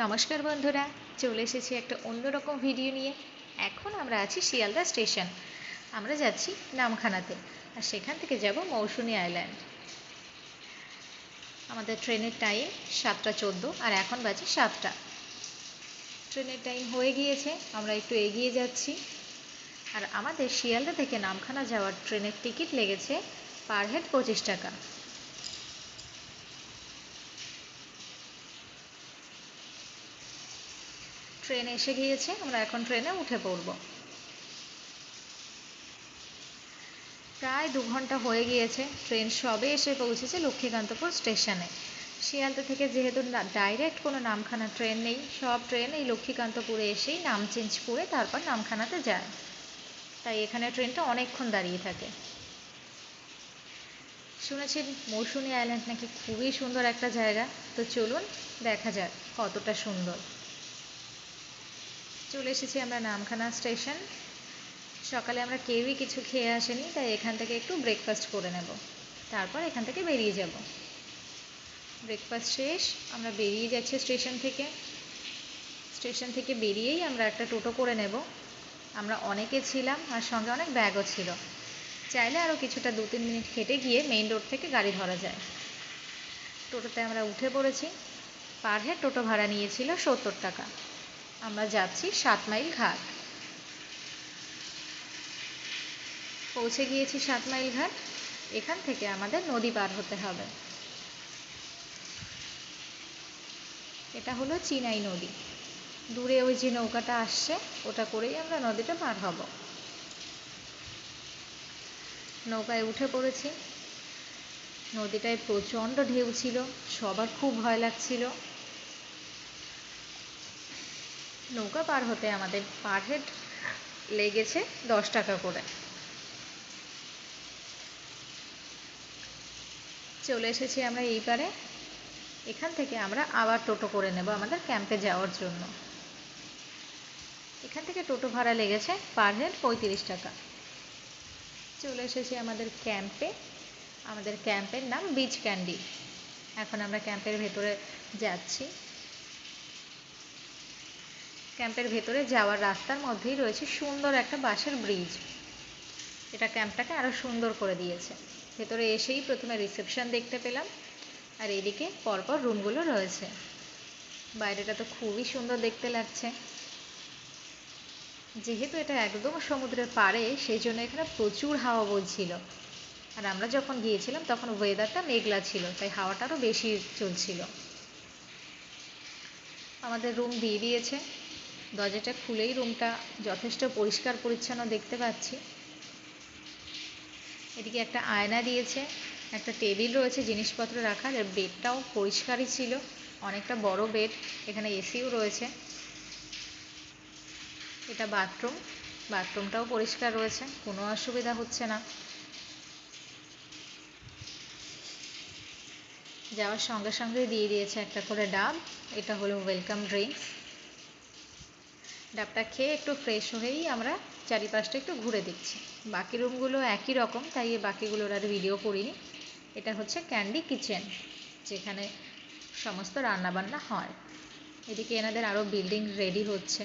নমস্কার বন্ধুরা, চলে এসেছি একটা অন্যরকম ভিডিও নিয়ে। এখন আমরা আছি শিয়ালদা স্টেশন। আমরা যাচ্ছি নামখানাতে, আর সেখান থেকে যাব মৌসুনি আইল্যান্ড। আমাদের ট্রেনের টাইম সাতটা চোদ্দ, আর এখন বাজে সাতটা। ট্রেনের টাইম হয়ে গিয়েছে, আমরা একটু এগিয়ে যাচ্ছি। আর আমাদের শিয়ালদা থেকে নামখানা যাওয়ার ট্রেনের টিকিট লেগেছে পার হেড পঁচিশ টাকা। ট্রেন এসে গিয়েছে, আমরা এখন ট্রেনে উঠে পড়ব। প্রায় দু ঘণ্টা হয়ে গিয়েছে, ট্রেন সবে এসে পৌঁছেছে লক্ষ্মীকান্তপুর স্টেশনে। শিয়ালদা থেকে যেহেতু ডাইরেক্ট কোনো নামখানা ট্রেন নেই, সব ট্রেন এই লক্ষ্মীকান্তপুরে এসেই নাম চেঞ্জ করে তারপর নামখানাতে যায়। তাই এখানে ট্রেনটা অনেকক্ষণ দাঁড়িয়ে থাকে। শুনেছি মৌসুনি আইল্যান্ড নাকি খুবই সুন্দর একটা জায়গা। তো চলুন, দেখা যাক কতটা সুন্দর। চলে এসেছি আমরা নামখানা স্টেশন। সকালে আমরা কেউই কিছু খেয়ে আসেনি, তাই এখান থেকে একটু ব্রেকফাস্ট করে নেব। তারপর এখান থেকে বেরিয়ে যাব। ব্রেকফাস্ট শেষ, আমরা বেরিয়ে যাচ্ছি স্টেশন থেকে। স্টেশন থেকে বেরিয়েই আমরা একটা টোটো করে নেব। আমরা অনেকে ছিলাম, আর সঙ্গে অনেক ব্যাগও ছিল। চাইলে আরও কিছুটা দু তিন মিনিট হেঁটে গিয়ে মেইন রোড থেকে গাড়ি ধরা যায়। টোটোতে আমরা উঠে পড়েছি। পার হেড টোটো ভাড়া নিয়েছিল সত্তর টাকা। আমরা যাচ্ছি সাত মাইল ঘাট। পৌঁছে গিয়েছি সাত মাইল ঘাট। এখান থেকে আমাদের নদী পার হতে হবে। এটা হলো চিনাই নদী। দূরে ওই যে নৌকাটা আসছে, ওটা করেই আমরা নদীটা পার হব। নৌকায় উঠে পড়েছি। নদীটায় প্রচণ্ড ঢেউ ছিল, সবার খুব ভয় লাগছিল। নৌকা পার হতে আমাদের পার হেড লেগেছে দশ টাকা করে। চলে এসেছি আমরা এই পারে এখান থেকে আমরা আবার টোটো করে নেব আমাদের ক্যাম্পে যাওয়ার জন্য। এখান থেকে টোটো ভাড়া লেগেছে পার হেড পঁয়ত্রিশ টাকা। চলে এসেছি আমাদের ক্যাম্পে। আমাদের ক্যাম্পের নাম বিচ ক্যান্ডি। এখন আমরা ক্যাম্পের ভেতরে যাচ্ছি। ক্যাম্পের ভেতরে যাওয়ার রাস্তার মধ্যেই রয়েছে সুন্দর একটা বাঁশের ব্রিজ। এটা ক্যাম্পটাকে আরও সুন্দর করে দিয়েছে। ভেতরে এসেই প্রথমে রিসেপশন দেখতে পেলাম, আর এদিকে পরপর রুমগুলো রয়েছে। বাইরেটা তো খুবই সুন্দর দেখতে লাগছে। যেহেতু এটা একদম সমুদ্রের পাড়ে, সেই জন্য এখানে প্রচুর হাওয়া বইছিল। আর আমরা যখন গিয়েছিলাম, তখন ওয়েদারটা মেঘলা ছিল, তাই হাওয়াটা আরও বেশি চলছিল। আমাদের রুম দিয়ে দিয়েছে। দরজাটা খুলেই রুমটা যথেষ্ট পরিষ্কার, পরিচ্ছন্ন দেখতে পাচ্ছি। এদিকে একটা আয়না দিয়েছে, একটা টেবিল রয়েছে, জিনিসপত্র রাখার আর বেডটাও পরিষ্কারই ছিল, অনেকটা বড় বেড, এখানে এসিও রয়েছে। এটা বাথরুম, বাথরুমটাও পরিষ্কার রয়েছে, কোনো অসুবিধা হচ্ছে না। যাওয়ার সঙ্গে সঙ্গে দিয়ে দিয়েছে একটা করে ডাব, এটা হলো ওয়েলকাম ড্রিঙ্কস। ডাবটা খেয়ে একটু ফ্রেশ হয়েই আমরা চারিপাশটা একটু ঘুরে দিচ্ছি বাকি রুমগুলো একই রকম, তাই বাকিগুলোর আর ভিডিও করিনি। এটা হচ্ছে ক্যান্ডি কিচেন যেখানে সমস্ত রান্নাবান্না হয়। এদিকে এনাদের আরও বিল্ডিং রেডি হচ্ছে।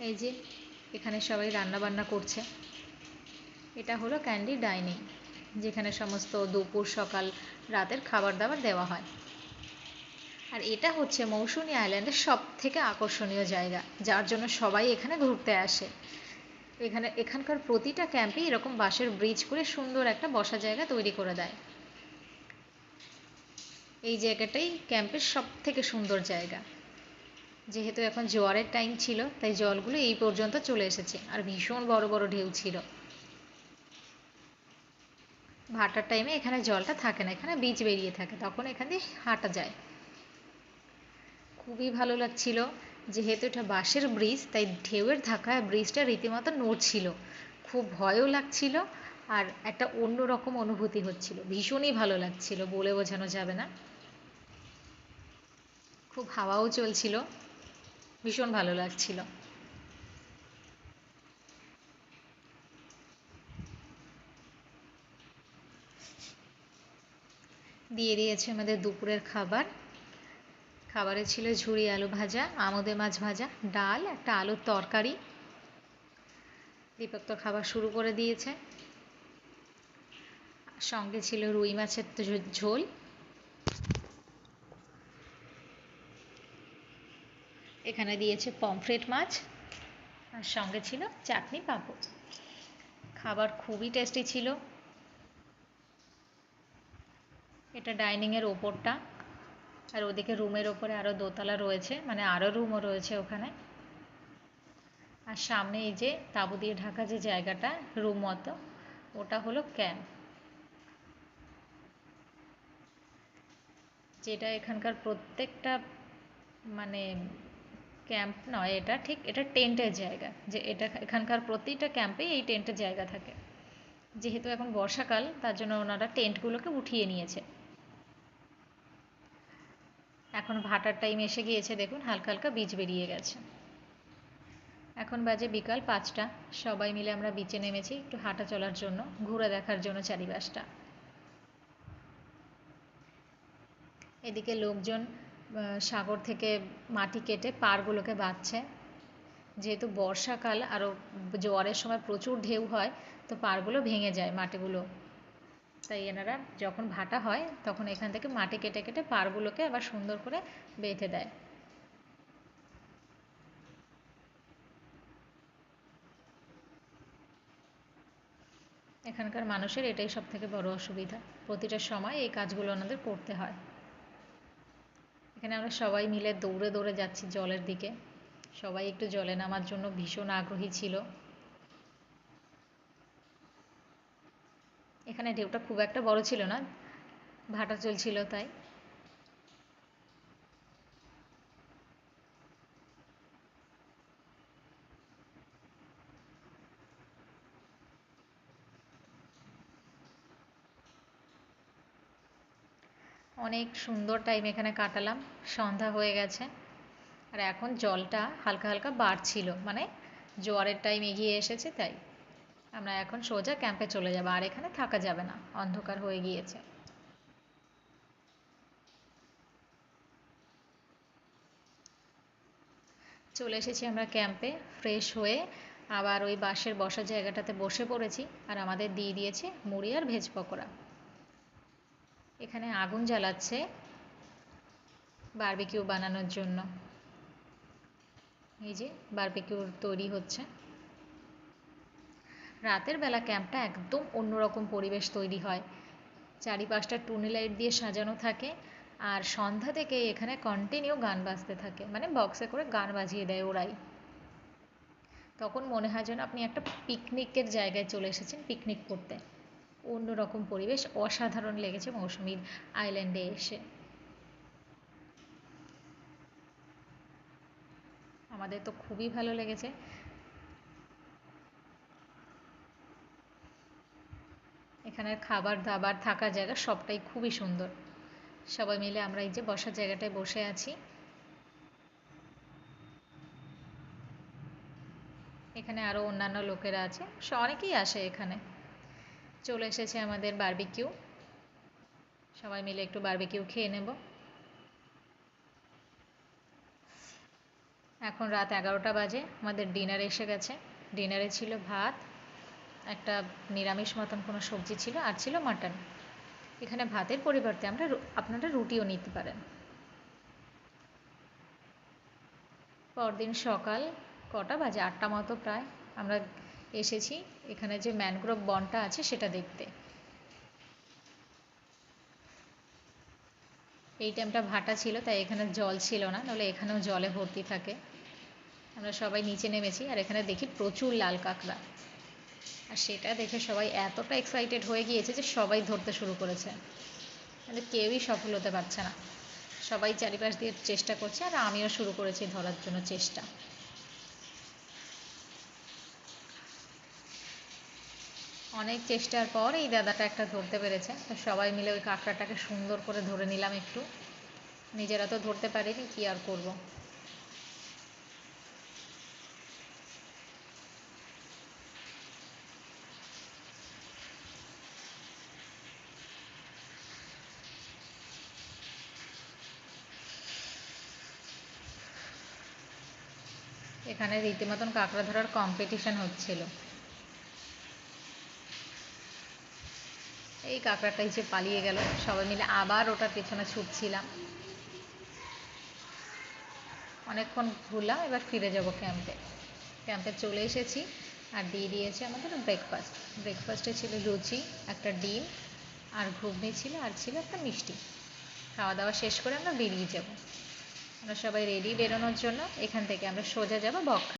এই যে, এখানে সবাই রান্নাবান্না করছে। এটা হলো ক্যান্ডি ডাইনিং যেখানে সমস্ত দুপুর, সকাল, রাতের খাবার দাবার দেওয়া হয়। আর এটা হচ্ছে মৌসুনি আইল্যান্ডের সব থেকে আকর্ষণীয় জায়গা, যার জন্য সবাই এখানে ঘুরতে আসে। এখানে, এখানকার প্রতিটা ক্যাম্পে এরকম বাঁশের ব্রিজ করে সুন্দর একটা বসা জায়গা তৈরি করে দেয়। এই জায়গাটাই ক্যাম্পের সব থেকে সুন্দর জায়গা। যেহেতু এখন জোয়ারের টাইম ছিল, তাই জলগুলো এই পর্যন্ত চলে এসেছে, আর ভীষণ বড় বড় ঢেউ ছিল। ভাটার টাইমে এখানে জলটা থাকে না, এখানে বীজ বেরিয়ে থাকে, তখন এখান দিয়ে হাঁটা যায়। খুবই ভালো লাগছিল। যেহেতু এটা বাঁশের ব্রিজ, তাই ঢেউয়ের ধাক্কায় ব্রিজটা রীতিমতো নড়ছিল। খুব ভয়ও লাগছিল আর একটা অন্যরকম অনুভূতি হচ্ছিল। ভীষণই ভালো লাগছিল, বলে বোঝানো যাবে না। খুব হাওয়াও চলছিল, ভীষণ ভালো লাগছিল। দিয়ে দিয়েছে আমাদের দুপুরের খাবার। খাবারে ছিল ঝুড়ি আলু ভাজা, আমোদে মাছ ভাজা, ডাল, একটা আলুর তরকারি। দীপক তো খাবার শুরু করে দিয়েছে। সঙ্গে ছিল রুই মাছের তো ঝোল। এখানে দিয়েছে পমফ্রেট মাছ আর সঙ্গে ছিল চাটনি পাঁপড়। খাবার খুবই টেস্টি ছিল। এটা ডাইনিংয়ের ওপরটা। আর ওদিকে রুমের ওপরে আরও দোতলা রয়েছে মানে আরও রুমও রয়েছে ওখানে। আর সামনে এই যে তাঁবু দিয়ে ঢাকা যে জায়গাটা, রুম মতো, ওটা হলো ক্যাম্প। যেটা এখানকার প্রত্যেকটা মানে ক্যাম্প নয়, এটা ঠিক, এটা টেন্টের জায়গা। যে এটা এখানকার প্রতিটা ক্যাম্পেই এই টেন্টের জায়গা থাকে। যেহেতু এখন বর্ষাকাল, তার জন্য ওনারা টেন্টগুলোকে উঠিয়ে নিয়েছে। এখন ভাটার টাইম এসে গিয়েছে, দেখুন, হালকা হালকা বীজ বেরিয়ে গেছে। এখন বাজে বিকাল পাঁচটা, সবাই মিলে আমরা বিচে নেমেছি একটু হাঁটা চলার জন্য, ঘুরে দেখার জন্য চারিপাশটা। এদিকে লোকজন সাগর থেকে মাটি কেটে পাড়গুলোকে বাঁধছে। যেহেতু বর্ষাকাল আরও জোয়ারের সময় প্রচুর ঢেউ হয়, তো পাড়গুলো ভেঙে যায় মাটিগুলো। তাই এনারা যখন ভাটা হয়, তখন এখান থেকে মাটি কেটে কেটে পাড়গুলোকে আবার সুন্দর করে বেঁধে দেয়। এখানকার মানুষের এটাই সব থেকে বড় অসুবিধা। প্রতিটা সময় এই কাজগুলো ওনাদের করতে হয়। এখানে আমরা সবাই মিলে দৌড়ে দৌড়ে যাচ্ছি জলের দিকে। সবাই একটু জলে নামার জন্য ভীষণ আগ্রহী ছিল। এখানে ঢেউটা খুব একটা বড় ছিল না, ভাটা চলছিল তাই। অনেক সুন্দর টাইম এখানে কাটালাম, সন্ধ্যা হয়ে গেছে। আর এখন জলটা হালকা হালকা বাড়ছিল মানে জোয়ারের টাইম এগিয়ে এসেছে তাই। আমরা এখন সোজা ক্যাম্পে চলে যাব, আর এখানে থাকা যাবে না, অন্ধকার হয়ে গিয়েছে। চলে এসেছি আমরা ক্যাম্পে ফ্রেশ হয়ে আবার ওই বাঁশের বসার জায়গাটাতে বসে পড়েছি, আর আমাদের দিয়ে দিয়েছে মুড়ি আর ভেজ পকোড়া। এখানে আগুন জ্বালাচ্ছে বারবিকিউ বানানোর জন্য। এই যে বারবিকিউ তৈরি হচ্ছে। রাতের বেলা ক্যাম্পটা একদম অন্যরকম পরিবেশ তৈরি হয়। চারিপাশটা টুনি লাইট দিয়ে সাজানো থাকে আর সন্ধ্যা থেকে এখানে কন্টিনিউ গান বাজতে থাকে। মানে বক্সে করে গান বাজিয়ে দেয় ওরাই। তখন মনে হয় যেন আপনি একটা পিকনিকের জায়গায় চলে এসেছেন পিকনিক করতে। অন্যরকম পরিবেশ, অসাধারণ লেগেছে মৌসুমীর আইল্যান্ডে এসে। আমাদের তো খুবই ভালো লেগেছে। এখানের খাবার দাবার থাকার জায়গা সবটাই খুবই সুন্দর। সবাই মিলে আমরা এই যে বসার জায়গাটায় বসে আছি। এখানে আরও অন্যান্য লোকেরা আছে। অনেকেই আসে এখানে। চলে এসেছে আমাদের বারবিকিউ সবাই মিলে একটু বারবিকিউ খেয়ে নেব। এখন রাত এগারোটা বাজে। আমাদের ডিনার এসে গেছে। ডিনারে ছিল ভাত। একটা নিরামিষ মতন কোনো সবজি ছিল, আর ছিল মাটন। এখানে ভাতের পরিবর্তে আমরা আপনারা রুটিও নিতে পারেন। পরদিন সকাল কটা বাজে? আটটা মতো প্রায়। আমরা এসেছি, এখানে যে ম্যানগ্রোভ বনটা আছে সেটা দেখতে। এই টাইমটা ভাটা ছিল, তাই এখানে জল ছিল না, নাহলে এখানেও জলে ভর্তি থাকে। আমরা সবাই নিচে নেমেছি, আর এখানে দেখি প্রচুর লাল কাঁকড়া। আর সেটা দেখে সবাই এতটা এক্সাইটেড হয়ে গিয়েছে যে সবাই ধরতে শুরু করেছে। মানে কেউই সফল হতে পারছে না। সবাই চারিপাশ দিয়ে চেষ্টা করছে আর আমিও শুরু করেছি ধরার জন্য চেষ্টা। অনেক চেষ্টার পর এই দাদাটা একটা ধরতে পেরেছে। তো সবাই মিলে ওই কাঁকড়াটাকে সুন্দর করে ধরে নিলাম একটু। নিজেরা তো ধরতে পারিনি, কি আর করব? এখানে রীতিমতন কাঁকড়া ধরার কম্পিটিশন হচ্ছিল। এই কাঁকড়াটাই যে পালিয়ে গেল, সবাই মিলে আবার ওটার পেছনে ছুটছিলাম। অনেকক্ষণ ঘুরলাম, এবার ফিরে যাব ক্যাম্পে ক্যাম্পে চলে এসেছি, আর দিয়ে দিয়েছে আমাদের ব্রেকফাস্ট ব্রেকফাস্টে ছিল লুচি, একটা ডিম, আর ঘুগনি ছিল, আর ছিল একটা মিষ্টি। খাওয়া দাওয়া শেষ করে আমরা বেরিয়ে যাব। আমরা সবাই রেডি বেরোনোর জন্য। এখান থেকে আমরা সোজা যাব বকখালি।